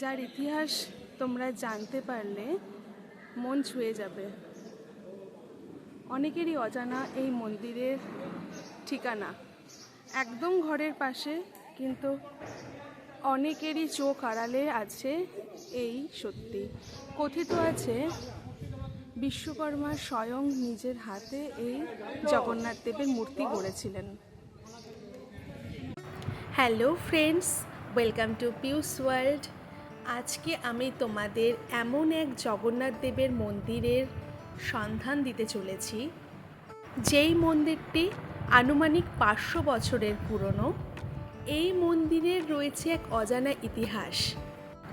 যার ইতিহাস তোমরা জানতে পারলে মন ছুঁয়ে যাবে। অনেকেরই অজানা এই মন্দিরের ঠিকানা। একদম ঘরের পাশে, কিন্তু অনেকেরই চোখ আড়ালে আছে এই সত্যি। কথিত আছে, বিশ্বকর্মা স্বয়ং নিজের হাতে এই জগন্নাথ দেবের মূর্তি গড়েছিলেন। Hello friends, welcome to Piu's world. আজকে আমি তোমাদের এমন এক জগন্নাথ দেবের মন্দিরের সন্ধান দিতে চলেছি। যেই মন্দিরটি আনুমানিক পাঁচশো বছরের পুরনো, এই মন্দিরের রয়েছে এক অজানা ইতিহাস।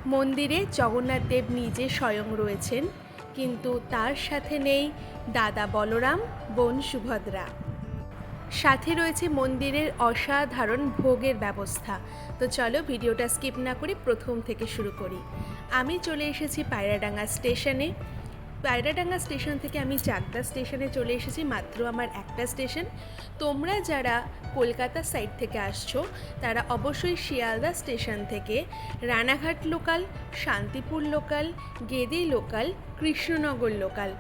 মন্দিরে জগন্নাথ দেব নিজে স্বয়ং রয়েছেন, কিন্তু তার সাথে নেই দাদা বলরাম, বোন সুভদ্রা। সাথে রয়েছে মন্দিরের অসাধারণ ভোগের ব্যবস্থা। তো চলো ভিডিওটা স্কিপ না করে প্রথম থেকে শুরু করি। আমি চলে এসেছি পায়রাডাঙ্গা স্টেশনে। পায়রাডাঙ্গা স্টেশন থেকে আমি চাকদা স্টেশনে চলে এসেছি, মাত্র আমার একটা স্টেশন। তোমরা যারা কলকাতা সাইড থেকে আসছো, তারা অবশ্যই শিয়ালদা স্টেশন থেকে Ranaghat local, Shantipur local, Gede local, Krishnanagar local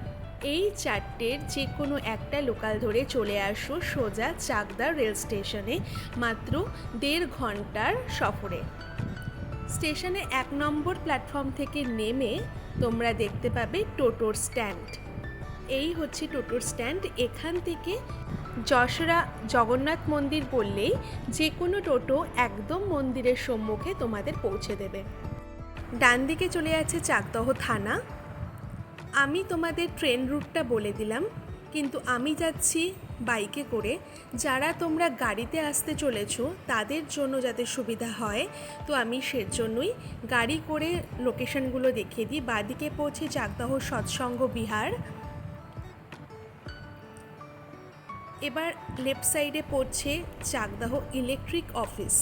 এই চারটের যে কোনো একটা লোকাল ধরে চলে আসো সোজা চাকদা রেল স্টেশনে, মাত্র দেড় ঘণ্টার সফরে। স্টেশনে এক নম্বর প্ল্যাটফর্ম থেকে নেমে তোমরা দেখতে পাবে টোটোর স্ট্যান্ড। এই হচ্ছে টোটোর স্ট্যান্ড। এখান থেকে যশোরা জগন্নাথ মন্দির বললেই যে কোনো টোটো একদম মন্দিরের সম্মুখে তোমাদের পৌঁছে দেবে। ডান দিকে চলে যাচ্ছে চাকদহ থানা। আমি তোমাদের ট্রেন রুটটা বলে দিলাম, কিন্তু আমি যাচ্ছি বাইকে করে। যারা তোমরা গাড়িতে আসতে চলেছো, তাদের জন্য যাতে সুবিধা হয়, তো আমি সেজন্যই গাড়ি করে লোকেশনগুলো দেখিয়ে দিই। বাদিকে পৌঁছে চাকদাহ সৎসঙ্গ বিহার। এবার লেফট সাইডে পড়ছে চাকদাহ ইলেকট্রিক অফিস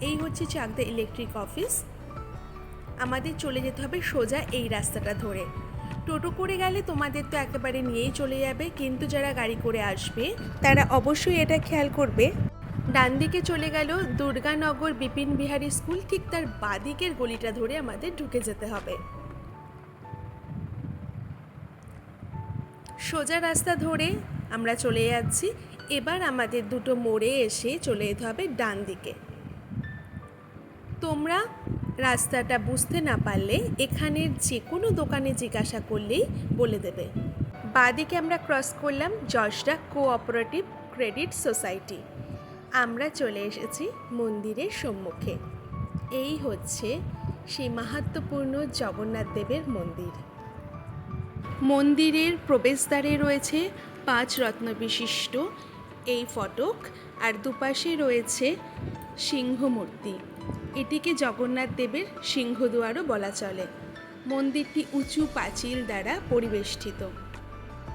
এই হচ্ছে চাকদা ইলেকট্রিক অফিস আমাদের চলে যেতে হবে সোজা এই রাস্তাটা ধরে। টোটো করে গেলে তোমাদের তো একেবারে নিয়েই চলে যাবে, কিন্তু যারা গাড়ি করে আসবে, তারা অবশ্যই এটা খেয়াল করবে। ডান দিকে চলে গেল দুর্গানগর বিপিন বিহারী স্কুল, ঠিক তার বাদিকের গলিটা ধরে আমাদের ঢুকে যেতে হবে। সোজা রাস্তা ধরে আমরা চলে যাচ্ছি, এবার আমাদের দুটো মোড়ে এসে চলে যেতে হবে ডান দিকে। তোমরা রাস্তাটা বুঝতে না পারলে এখানের যে কোনো দোকানে জিজ্ঞাসা করলেই বলে দেবে। বাদিকে আমরা ক্রস করলাম যশরা কোঅপারেটিভ ক্রেডিট সোসাইটি আমরা চলে এসেছি মন্দিরের সম্মুখে। এই হচ্ছে সেই মাহাত্মপূর্ণ জগন্নাথ দেবের মন্দির। মন্দিরের প্রবেশদ্বারে রয়েছে পাঁচ রত্ন বিশিষ্ট এই ফটক, আর দুপাশে রয়েছে সিংহমূর্তি। এটিকে জগন্নাথ দেবের সিংহদুয়ারও বলা চলে। মন্দিরটি উঁচু পাঁচিল দ্বারা পরিবেষ্টিত।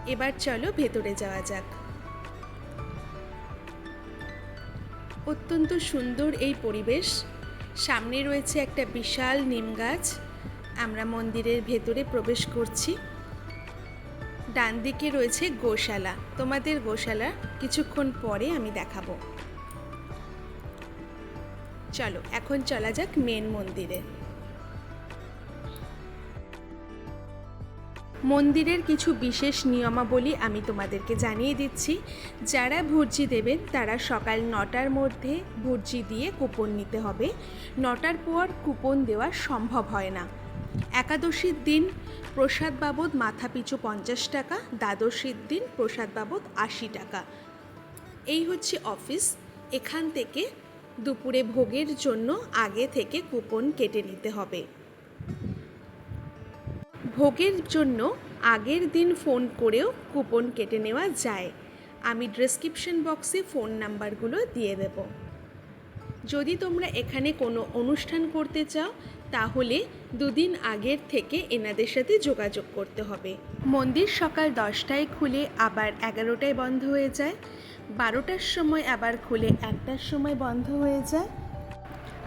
এবার চলো ভেতরে যাওয়া যাক। অত্যন্ত সুন্দর এই পরিবেশ। সামনে রয়েছে একটা বিশাল নিম গাছ। আমরা মন্দিরের ভেতরে প্রবেশ করছি। ডান দিকে রয়েছে গোশালা। তোমাদের গোশালা কিছুক্ষণ পরে আমি দেখাবো। চলো, এখন চলা যাক মেন মন্দিরে। মন্দিরের কিছু বিশেষ নিয়মাবলী আমি তোমাদেরকে জানিয়ে দিচ্ছি। যারা ভর্জি দেবেন, তারা সকাল নটার মধ্যে ভর্জি দিয়ে কুপন নিতে হবে। নটার পর কুপন দেওয়া সম্ভব হয় না। একাদশীর দিন প্রসাদ বাবদ মাথা পিছু পঞ্চাশ টাকা, দ্বাদশীর দিন প্রসাদ বাবদ আশি টাকা। এই হচ্ছে অফিস। এখান থেকে দুপুরে ভোগের জন্য আগে থেকে কুপন কেটে নিতে হবে। ভোগের জন্য আগের দিন ফোন করেও কুপন কেটে নেওয়া যায়। আমি ডেসক্রিপশন বক্সে ফোন নাম্বারগুলো দিয়ে দেব। যদি তোমরা এখানে কোনো অনুষ্ঠান করতে চাও, তাহলে দুদিন আগের থেকে এনাদের সাথে যোগাযোগ করতে হবে। মন্দির সকাল দশটায় খুলে আবার এগারোটায় বন্ধ হয়ে যায়। বারোটার সময় আবার খুলে একটার সময় বন্ধ হয়ে যায়।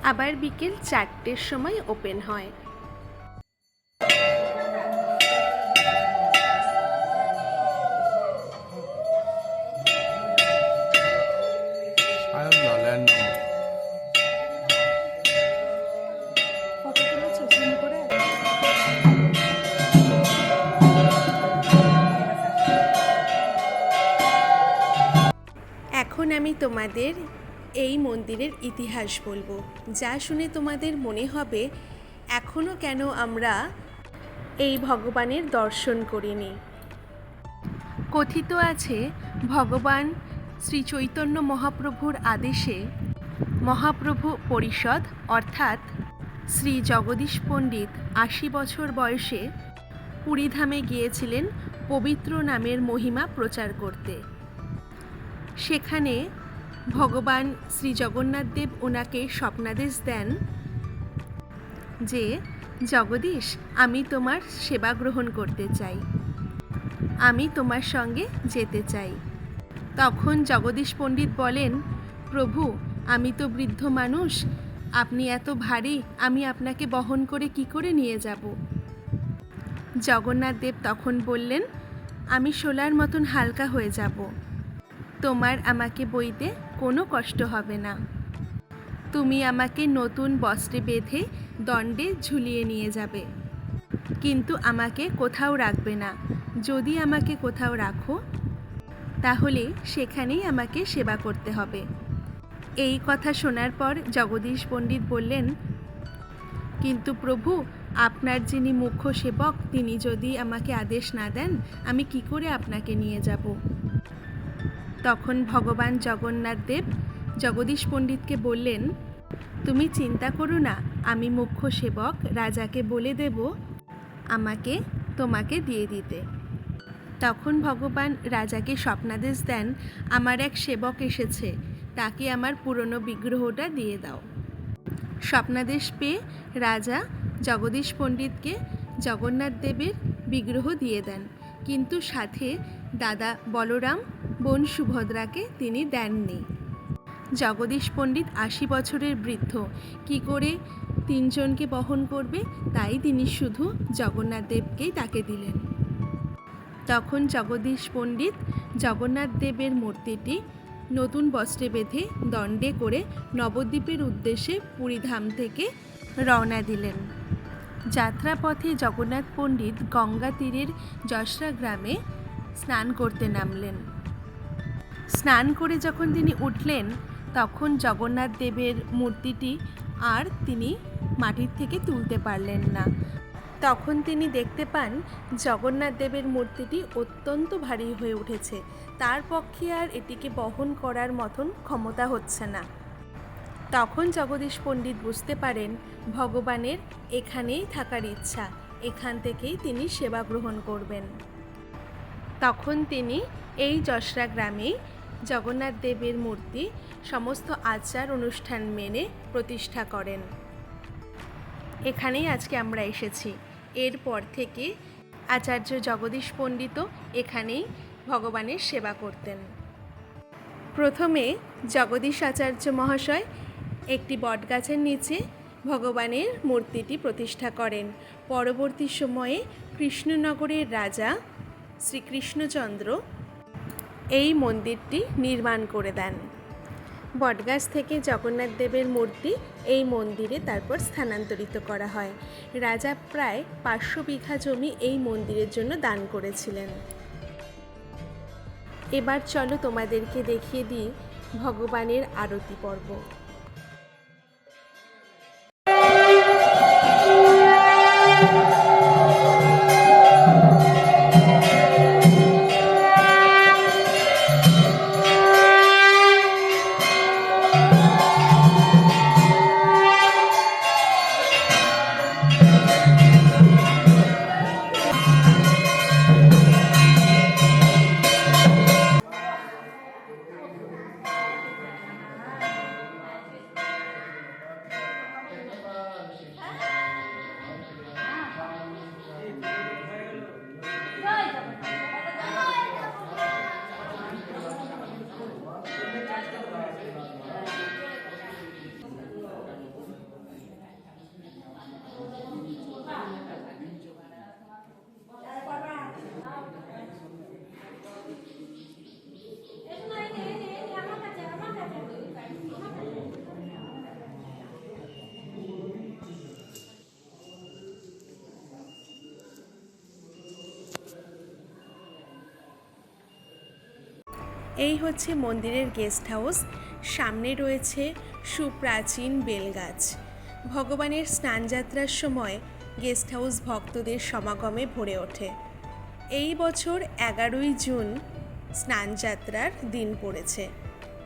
আবার বিকেল চারটের সময় ওপেন হয়। আমি তোমাদের এই মন্দিরের ইতিহাস বলব। যা শুনে তোমাদের মনে হবে এখনও কেন আমরা এই ভগবানের দর্শন করিনি। কথিত আছে, ভগবান শ্রী চৈতন্য মহাপ্রভুর আদেশে মহাপ্রভু পরিষদ, অর্থাৎ শ্রী জগদীশ পণ্ডিত আশি বছর বয়সে পুরীধামে গিয়েছিলেন পবিত্র নামের মহিমা প্রচার করতে। সেখানে ভগবান শ্রী জগন্নাথ দেব ওনাকে স্বপ্নাদেশ দেন যে, জগদীশ, আমি তোমার সেবা গ্রহণ করতে চাই। আমি তোমার সঙ্গে যেতে চাই। তখন জগদীশ পণ্ডিত বলেন, প্রভু, আমি তো বৃদ্ধ মানুষ। আপনি এত ভারী, আমি আপনাকে বহন করে কি করে নিয়ে যাব? জগন্নাথ দেব তখন বললেন, আমি শোলার মতন হালকা হয়ে যাব। তোমার আমাকে বইতে কোনো কষ্ট হবে না। তুমি আমাকে নতুন বস্ত্রে বেঁধে দণ্ডে ঝুলিয়ে নিয়ে যাবে। কিন্তু আমাকে কোথাও রাখবে না। যদি আমাকে কোথাও রাখো, তাহলে সেখানেই আমাকে সেবা করতে হবে। এই কথা শোনার পর জগদীশ পণ্ডিত বললেন, কিন্তু প্রভু, আপনার যিনি মুখ্য সেবক, তিনি যদি আমাকে আদেশ না দেন, আমি কি করে আপনাকে নিয়ে যাব? তখন ভগবান জগন্নাথ দেব জগদীশ পণ্ডিতকে বললেন, তুমি চিন্তা করো না, আমি মুখ্য সেবক, রাজাকে বলে দেব আমাকে, তোমাকে দিয়ে দিতে। তখন ভগবান রাজাকে স্বপ্নাদেশ দেন, আমার এক সেবক এসেছে, তাকে আমার পুরনো বিগ্রহটা দিয়ে দাও। স্বপ্নাদেশ পেয়ে রাজা জগদীশ পণ্ডিতকে জগন্নাথ দেবের বিগ্রহ দিয়ে দেন। কিন্তু সাথে দাদা বলরাম বোন সুভদ্রাকে তিনি দেননি। জগদীশ পণ্ডিত আশি বছরের বৃদ্ধ। কি করে তিনজনকে বহন করবে, তাই তিনি শুধু জগন্নাথ দেবকেই তাকে দিলেন। তখন জগদীশ পণ্ডিত জগন্নাথ দেবের মূর্তিটি নতুন বস্ত্রে বেঁধে দণ্ডে করে নবদ্বীপের উদ্দেশ্যে পুরীধাম থেকে রওনা দিলেন। যাত্রাপথে জগন্নাথ পণ্ডিত গঙ্গা তীরের যশরা গ্রামে স্নান করতে নামলেন। স্নান করে যখন তিনি উঠলেন, তখন জগন্নাথ দেবের মূর্তিটি আর তিনি মাটির থেকে তুলতে পারলেন না। তখন তিনি দেখতে পান, জগন্নাথ দেবের মূর্তিটি অত্যন্ত ভারী হয়ে উঠেছে। তার পক্ষে আর এটিকে বহন করার মতন ক্ষমতা হচ্ছে না। তখন জগদীশ পণ্ডিত বুঝতে পারেন, ভগবানের এখানেই থাকার ইচ্ছা, এখান থেকেই তিনি সেবা গ্রহণ করবেন। তখন তিনি এই যশরা গ্রামেই জগন্নাথ দেবের মূর্তি সমস্ত আচার অনুষ্ঠান মেনে প্রতিষ্ঠা করেন। এখানেই আজকে আমরা এসেছি। এরপর থেকে আচার্য জগদীশ পণ্ডিত এখানেই ভগবানের সেবা করতেন। প্রথমে জগদীশ আচার্য মহাশয় একটি বটগাছের নিচে ভগবানের মূর্তিটি প্রতিষ্ঠা করেন। পরবর্তী সময়ে কৃষ্ণনগরের রাজা শ্রীকৃষ্ণচন্দ্র এই মন্দিরটি নির্মাণ করে দেন। বটগাছ থেকে জগন্নাথ দেবের মূর্তি এই মন্দিরে তারপর স্থানান্তরিত করা হয়। রাজা প্রায় পাঁচশো বিঘা জমি এই মন্দিরের জন্য দান করেছিলেন। এবার চলো তোমাদেরকে দেখিয়ে দিই ভগবানের আরতি পর্ব। এই হচ্ছে মন্দিরের গেস্ট হাউস। সামনে রয়েছে সুপ্রাচীন বেলগাছ। ভগবানের স্নানযাত্রার সময় গেস্ট হাউস ভক্তদের সমাগমে ভরে ওঠে। এই বছর এগারোই জুন স্নানযাত্রার দিন পড়েছে।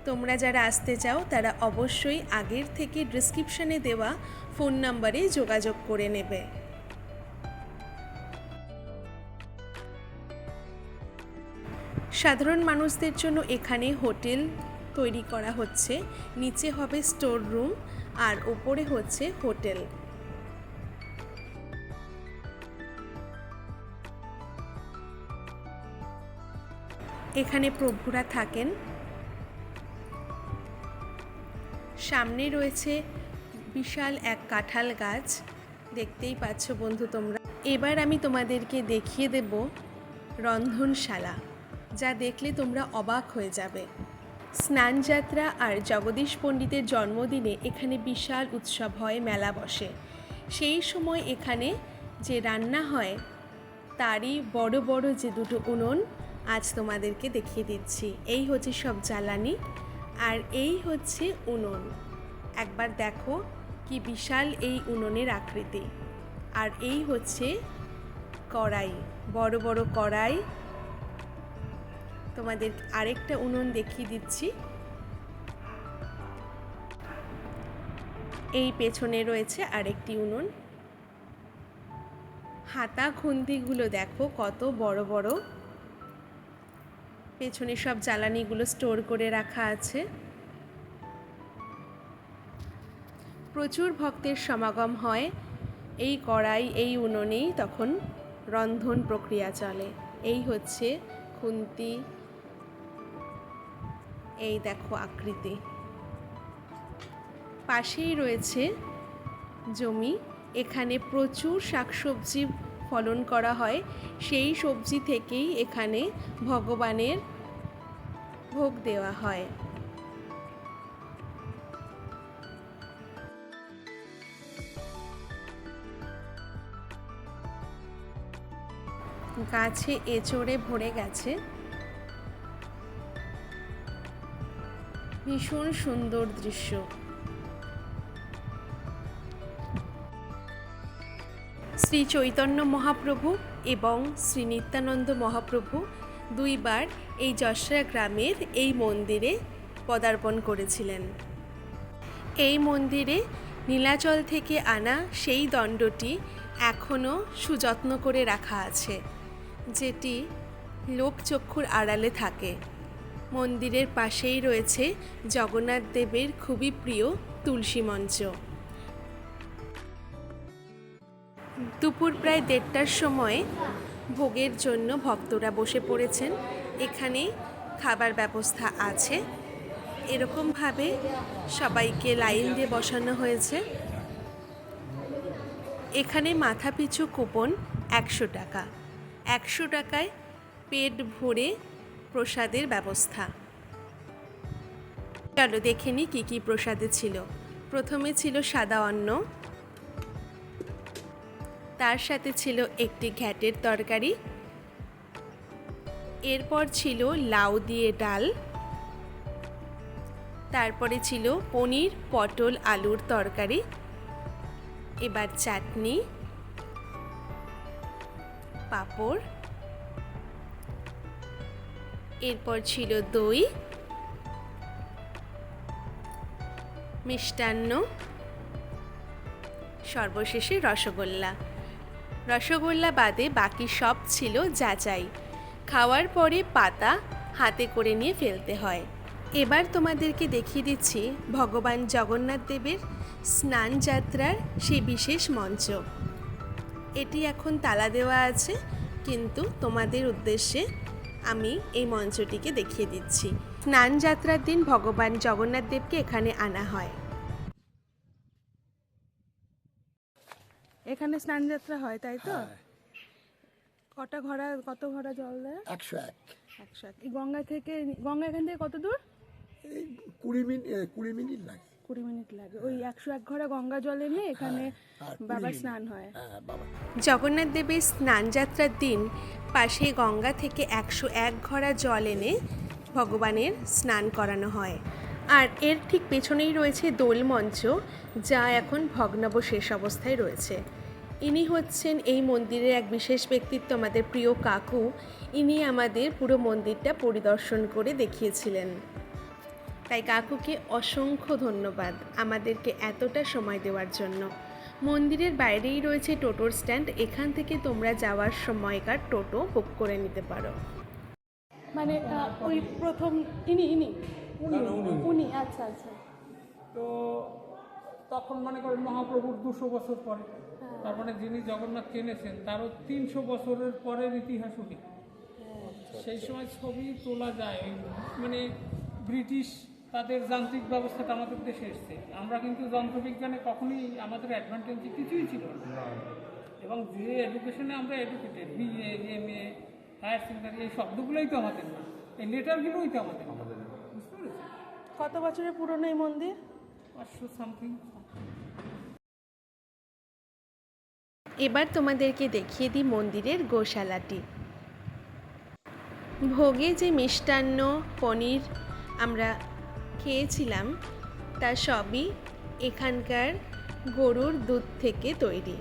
তোমরা যারা আসতে চাও, তারা অবশ্যই আগের থেকে ডিসক্রিপশনে দেওয়া ফোন নম্বরে যোগাযোগ করে নেবে। সাধারণ মানুষদের জন্য এখানে হোটেল তৈরি করা হচ্ছে। নিচে হবে স্টোর রুম আর ওপরে হচ্ছে হোটেল। এখানে প্রভুরা থাকেন। সামনে রয়েছে বিশাল এক কাঁঠাল গাছ। দেখতেই পাচ্ছ বন্ধু তোমরা। এবার আমি তোমাদেরকে দেখিয়ে দেব রন্ধনশালা। যা দেখলে তোমরা অবাক হয়ে যাবে। স্নানযাত্রা আর জগদীশ পণ্ডিতের জন্মদিনে এখানে বিশাল উৎসব হয়, মেলা বসে। সেই সময় এখানে যে রান্না হয়, তারই বড় বড় যে দুটো উনুন, আজ তোমাদেরকে দেখিয়ে দিচ্ছি। এই হচ্ছে সব জ্বালানি আর এই হচ্ছে উনুন। একবার দেখো কি বিশাল এই উনুনের আকৃতি। আর এই হচ্ছে কড়াই, বড় বড় কড়াই তোমাদের আরেকটা উনুন দেখিয়ে দিচ্ছি। এই পেছনে রয়েছে আরেকটি উনুন। হাতা খুন্তিগুলো দেখো কত বড় বড়। পেছনে সব জ্বালানিগুলো স্টোর করে রাখা আছে। প্রচুর ভক্তের সমাগম হয়। এই কড়াই, এই উনুনেই তখন রন্ধন প্রক্রিয়া চলে। এই হচ্ছে খুন্তি এই দেখো আকৃতি। পাশেই রয়েছে জমি। এখানে প্রচুর শাকসবজি ফলন করা হয়। সেই সবজি থেকেই এখানে ভগবানের ভোগ দেওয়া হয়। গাছে এচড়ে ভরে গেছে। ভীষণ সুন্দর দৃশ্য। শ্রী চৈতন্য মহাপ্রভু এবং শ্রী নিত্যানন্দ মহাপ্রভু দুইবার এই যশরা গ্রামের এই মন্দিরে পদার্পণ করেছিলেন। এই মন্দিরে নীলাচল থেকে আনা সেই দণ্ডটি এখনও সুযত্ন করে রাখা আছে, যেটি লোকচক্ষুর আড়ালে থাকে। মন্দিরের পাশেই রয়েছে জগন্নাথ দেবের খুবই প্রিয় তুলসী মঞ্চ। দুপুর প্রায় দেড়টার সময় ভোগের জন্য ভক্তরা বসে পড়েছেন। এখানে খাবার ব্যবস্থা আছে। এরকমভাবে সবাইকে লাইন দিয়ে বসানো হয়েছে। এখানে মাথাপিছু কুপন একশো টাকা। একশো টাকায় পেট ভরে প্রসাদের ব্যবস্থা। চলো দেখে নি কী কী প্রসাদে ছিল। প্রথমে ছিল সাদা অন্ন। তার সাথে ছিল একটি ঘ্যাটের তরকারি। এরপর ছিল লাউ দিয়ে ডাল। তারপরে ছিল পনির, পটল, আলুর তরকারি। এবার চাটনি। পাঁপড়। এরপর ছিল দই, মিষ্টান্ন, সর্বশেষে রসগোল্লা। রসগোল্লা বাদে বাকি সব ছিল যাচাই। খাওয়ার পরে পাতা হাতে করে নিয়ে ফেলতে হয়। এবার তোমাদেরকে দেখিয়ে দিচ্ছি ভগবান জগন্নাথ দেবের স্নান যাত্রার সেই বিশেষ মঞ্চ। এটি এখন তালা দেওয়া আছে, কিন্তু তোমাদের উদ্দেশ্যে আমি এই মঞ্চটিকে দেখিয়ে দিচ্ছি। স্নান যাত্রার দিন ভগবান জগন্নাথ দেবকে এখানে আনা হয়। এখানে স্নানযাত্রা হয় তাই তো? কটা ঘোড়া কত ঘোড়া জল দেয়? একশো এক। একশো এক। এই গঙ্গা থেকে গঙ্গা এখান থেকে কত দূর? এই কুড়ি মিনিট কুড়ি মিনিট লাগে। মিনিট লাগে। ওই একশো এক ঘোড়া গঙ্গা জল এনে এখানে আর বাবার স্নান হয়। হ্যাঁ জগন্নাথ দেবের স্নান যাত্রার দিন পাশে গঙ্গা থেকে একশো এক ঘড়া জল এনে ভগবানের স্নান করানো হয়। আর এর ঠিক পেছনেই রয়েছে দোল মঞ্চ যা এখন ভগ্নাবশেষ অবস্থায় রয়েছে। ইনি হচ্ছেন এই মন্দিরের এক বিশেষ ব্যক্তিত্ব আমাদের প্রিয় কাকু। ইনি আমাদের পুরো মন্দিরটা পরিদর্শন করে দেখিয়েছিলেন। তাই কাকুকে অসংখ্য ধন্যবাদ আমাদেরকে এতটা সময় দেওয়ার জন্য। মন্দিরের বাইরেই রয়েছে টোটোর স্ট্যান্ড এখান থেকে তোমরা যাওয়ার সময়কার টোটো বুক করে নিতে পারো। মানে ওই প্রথম ইনি ইনি? উনি আচ্ছা আচ্ছা। তো তখন মনে করেন মহাপ্রভুর দুশো বছর পরে। তার মানে যিনি জগন্নাথ কিনেছেন তারও তিনশো বছরের পরের ইতিহাস উনি সেই সময় ছবি তোলা যায় মানে ব্রিটিশ তাদের যান্ত্রিক ব্যবস্থাটা আমাদের দেশে এসছে। আমরা কিন্তু যন্ত্রবিজ্ঞানে কখনোই আমাদের অ্যাডভান্টেজ কিছুই ছিল না। এবং যে এডুকেশনে আমরা educated BA M A higher secondary এই শব্দগুলোই তো আমাদের না। এই লেটারগুলোই তো আমাদের বুঝতে পেরেছি কত বছরের পুরনো এই মন্দির? পাঁচশো সামথিং এবার তোমাদেরকে দেখিয়ে দিই মন্দিরের গোশালাটি। ভোগে যে মিষ্টান্ন পনির আমরা খেয়েছিলাম, তা সবই এখানকার গরুর দুধ থেকে তৈরি।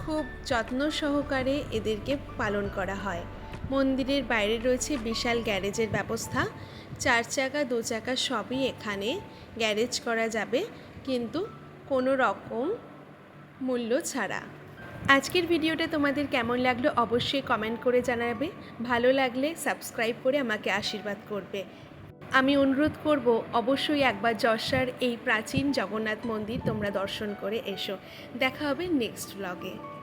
খুব যত্ন সহকারে এদেরকে পালন করা হয়। মন্দিরের বাইরে রয়েছে বিশাল গ্যারেজের ব্যবস্থা। চার চাকা, দু চাকা সবই এখানে গ্যারেজ করা যাবে, কিন্তু কোনো রকম মূল্য ছাড়া। আজকের ভিডিওটা তোমাদের কেমন লাগল অবশ্যই কমেন্ট করে জানাবে। ভালো লাগলে সাবস্ক্রাইব করে আমাকে আশীর্বাদ করবে। আমি অনুরোধ করব, অবশ্যই একবার যশার এই প্রাচীন জগন্নাথ মন্দির তোমরা দর্শন করে এসো। দেখা হবে নেক্সট ব্লগে